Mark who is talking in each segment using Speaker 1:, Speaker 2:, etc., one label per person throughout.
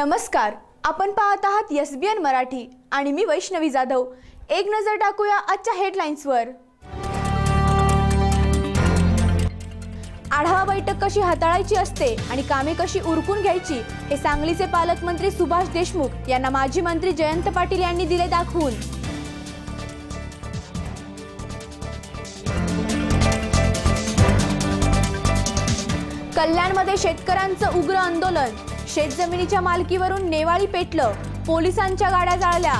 Speaker 1: नमस्कार. आपण पाहत आहात एस बी एन मराठी आणि मी वैष्णवी जाधव. एक नजर टाकूया आजच्या हेडलाईन्सवर आढावा बैठक कशी हाताळायची असते आणि कामे कशी उरकून घ्यायची हे सांगलीचे पालकमंत्री सुभाष देशमुख यांना माजी मंत्री जयंत पाटील यांनी दिले दाखवून. कल्याणमध्ये शेतकऱ्यांचं उग्र आंदोलन. शेतजमिनीच्या मालकीवरून नेवाळी पेटलं. पोलिसांच्या गाड्या जाळल्या.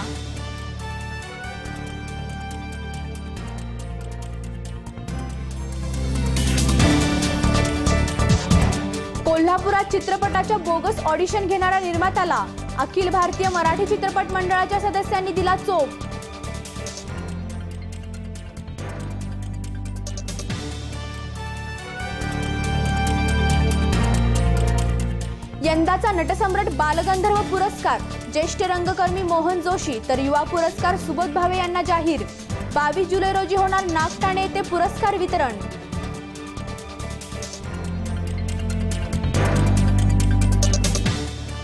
Speaker 1: कोल्हापुरात चित्रपटाच्या बोगस ऑडिशन घेणाऱ्या निर्मात्याला अखिल भारतीय मराठी चित्रपट मंडळाच्या सदस्यांनी दिला चोप. यंदाचा नटसम्राट बालगंधर्व पुरस्कार. ज्येष्ठ रंगकर्मी मोहन जोशी तर युवा पुरस्कार सुबोध भावे यांना जाहीर. बावीस जुलै रोजी होणार नागठाणे येथे पुरस्कार वितरण.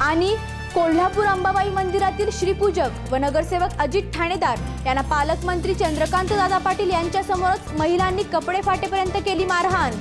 Speaker 1: आणि कोल्हापूर अंबाबाई मंदिरातील श्रीपूजक व नगरसेवक अजित ठाणेदार यांना पालकमंत्री चंद्रकांत दादा पाटील यांच्यासमोरच महिलांनी कपडे फाटेपर्यंत केली मारहाण.